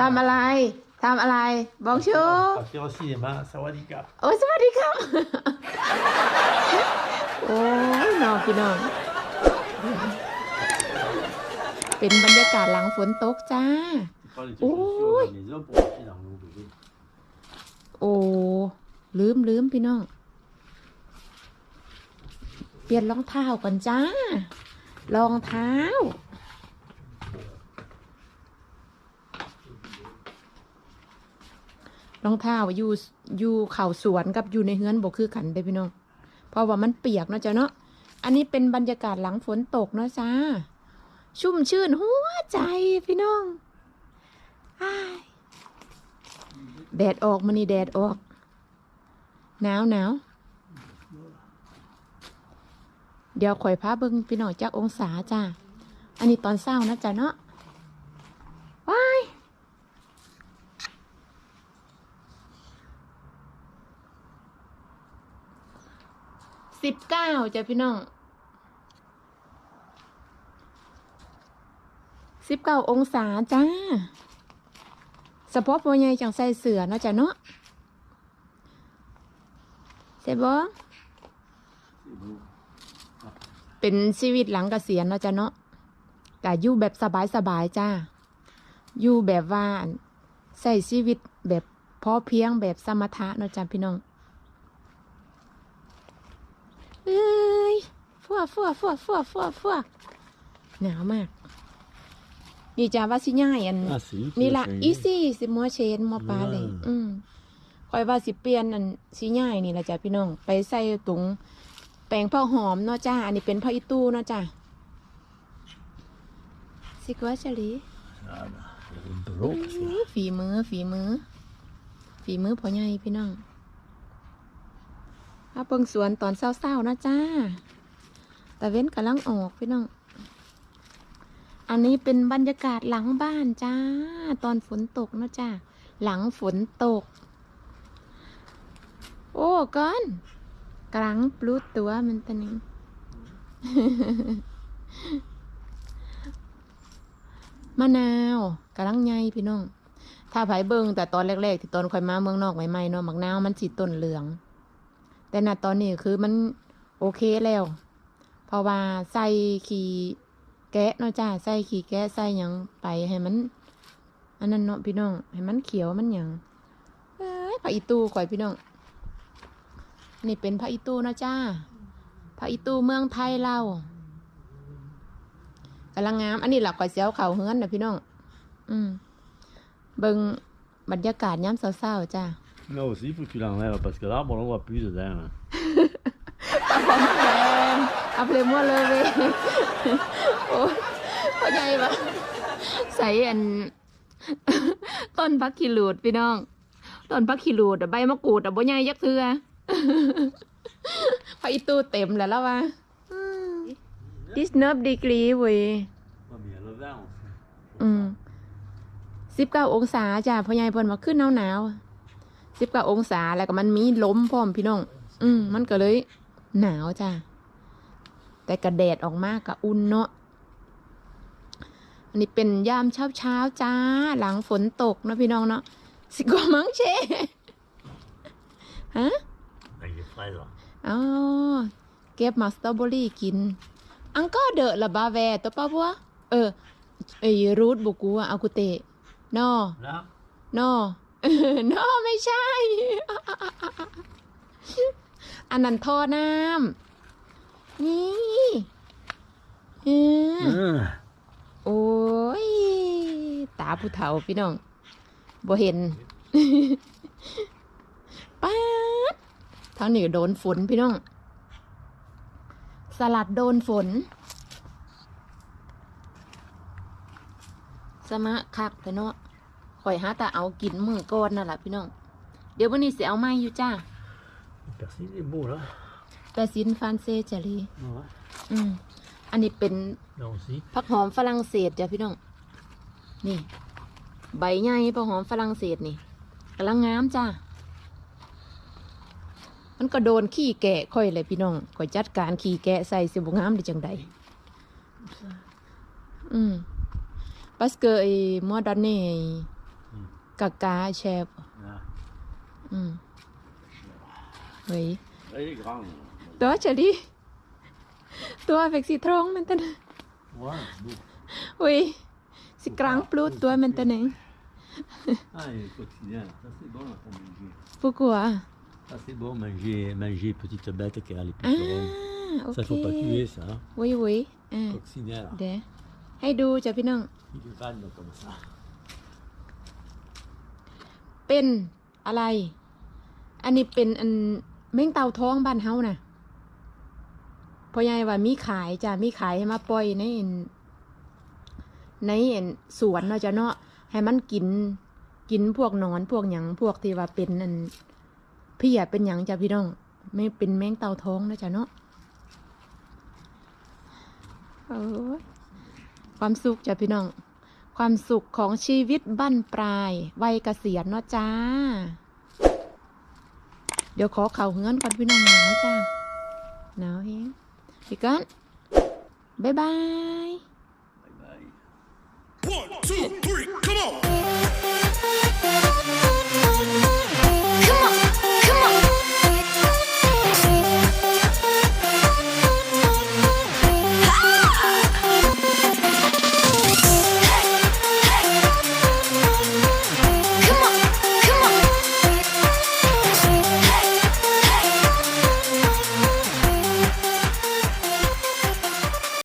ทำอะไรทำอะไรบอกชู Partir au cinéma, ça va, Dika. โอ้ยสวัสดีครับ โอ้ยน้องพี่น้องเป็นบรรยากาศหลังฝนตกจ้า Tu prends les trucs ici Oi. à la maison pour mettre dans l'eau, bébé. โอ้ลืมลืมพี่น้อง เปลี่ยนรองเท้าก่อนจ้า รองเท้า รองเท้าอยู่อยู่เข่าสวนกับอยู่ในเฮือนบกคือกันเด้พี่น้องเพราะว่ามันเปียกเนาะจ้ะเนาะอันนี้เป็นบรรยากาศหลังฝนตกเนาะจ้าชุ่มชื่นหัวใจพี่น้องอ้าแดดออกมานี่แดดออก หนาวหนาวเดี๋ยวข่อยพาเบิ่งพี่น้องจากองศาจ้า อันนี้ตอนเศร้านะจ้ะเนาะ ว้าย สิบเก้าจ้ะพี่น้องสิบเก้าองศาจ้าสะโพกโปรใหญ่จังใส่เสือเนาะจ้ะเนาะใช่บ่เป็นชีวิตหลังเกษียณเนาะจ้ะเนาะกะอยู่แบบสบายๆจ้าอยู่แบบว่าใส่ชีวิตแบบพอเพียงแบบสมถะเนาะจ้ะพี่น้อง เอ้ยฟัวฟัวฟัวฟัวฟัวฟัวหนาวมากนี่จ้าว่าสิง่ายอัน Ah, c'est lui qui นี่ l'a ละ fait. อีซี่สิมัวเชนมัวปลาเลยอืมอืมคอยว่าสิเปลี่ยนอันสิง่ายนี่ละจ้ะพี่น้อง ไปใส่ตุงแปลงผ้าหอมเนาะจ้า อันนี้เป็นผ้าอีตู้เนาะจ้าสิกว่าเฉลี Ah, bah, il y a de l'eau, parce que- อื้อฝีมือฝีมือ ฝีมือพ่อใหญ่พี่น้อง อาเปิงสวนตอนเศร้าๆนะจ้า แต่เว้นกำลังออกพี่น้อง อันนี้เป็นบรรยากาศหลังบ้านจ้า ตอนฝนตกนะจ้า หลังฝนตก โอ้ก้อนกลางปลุดตัวมันตะนึงมะนาวกำลังใหญ่พี่น้อง ถ้าไผเบิงแต่ตอนแรกๆ ที่ตอนค่อยมาเมืองนอกใหม่ๆเนาะมักนาวมันสีต้นเหลือง แต่ณตอนนี้คือมันโอเคแล้ว เพราะว่าใส่ขี้แกะเนาะจ้าใส่ขี้แกะใส่ยังไปให้มัน อันนั้นเนาะพี่น้องให้มันเขียวมันยังเอ้ยผักอีตูข่อยพี่น้องนี่เป็นผักอีตูเนาะจ้าผักอีตูเมืองไทยเรากำลังงาม อันนี้หลักข่อยเสียวเขาเฮือนนะพี่น้อง อืม เบิงบรรยากาศย้ำเศร้าๆจ้า Là aussi, il faut que tu l'enlèves, parce que l'arbre, on n'en voit plus dedans. là. แรงเอาเพลงมั่วเลยเว้ยโอ้ยพ่อใหญ่ปะใส่อัน ต้นพักขีรูดพี่น้อง ต้นพักขีรูดอะใบมะกรูดอะบ่ใหญ่ยักเทือพออีตูเต็มแล้วแล้ววะดิสเนิร์ฟดีกรีเว้ย Ouais, mais il y a le vent aussi. อืมสิบเก้าองศาจ้ะพ่อใหญ่เพิ่นว่าขึ้นหนาวหนาว สิบเก้าองศาแล้วก็มันมีลมพร้อมพี่น้อง อืมมันก็เลย หนาวจ้ะ แต่กระแดดออกมากกะอุ่นเนาะอันนี้เป็นยามเช้าเช้าๆจ้า หลังฝนตกเนาะพี่น้องเนาะสิกว่ามั้งเชฮะ Avec des fraises, là. อ๋อเก็บมาสตรอเบอรี่กิน อังก็เดอะละบาแวตัวป้าบัวเออไอรูทบุกูอะอากุเตะนอ Là, นอน อไม่ใช่ อันนั้นท่อน้ำนี่เออ Hein. โอ้ย ตาผู้เฒ่าพี่น้องบ่เห็นป๊าดทางนี้โดนฝนพี่น้อง สลัดโดนฝน สมะคักแต่เนาะ ข่อยหาแต่เอากินมือก่อนนั่นแหละพี่น้อง เดี๋ยววันนี้สิเอาไม้อยู่จ้า le persil, il est beau, là. แต่สินฟรานเซจารี Ouais. อืม อันนี้เป็น Là aussi. ผักหอมฝรั่งเศสจ้ะพี่น้อง นี่ ใบใหญ่ผักหอมฝรั่งเศสนี่กำลังงามจ้ามันก็โดนขี้แกะค่อยเลยพี่น้องค่อยจัดการขี้แกะใส่สิบงามได้จังใดอืมไป parce que eh, moi donné Hmm. caca chef Ah. ừ. oui Elle est grande. toi chérie toi avec citron maintenant Ouais, bon. oui c'est grand plus toi maintenant Ah, il est coccinelle. Ça, c'est bon à manger. pourquoi Ça, c'est bon, manger, manger petite bête qui a les ah piquerons. ok Ça, faut pas tuer, ça. hein. oui oui ah Coccinelle. เดี๋ยวให้ดูจ้ะพี่น้อง Il est grande comme ça. เป็นอะไร อันนี้เป็นอันแมงเต่าท้องบ้านเฮาน่ะพ่อใหญ่ว่ามีขายจ้ะมีขายให้มาปล่อยในอันในอันสวนเนาะจ้ะเนาะให้มันกิน กินพวกนอนพวกหยังพวกที่ว่าเป็นอันพี่อะเป็นหยังจ้ะพี่น้อง ไม่เป็นแมงเต่าท้องนะจ้ะเนาะโอ้ยความสุขจ้ะพี่น้อง ความสุขของชีวิตบั้นปลายวัยเกษียณเนาะจ้า เดี๋ยวขอเข่าเฮือนก่อนพี่น้องหนาวจ้าหนาวเฮงพี่กันบ๊ายบาย Bye bye. One, two.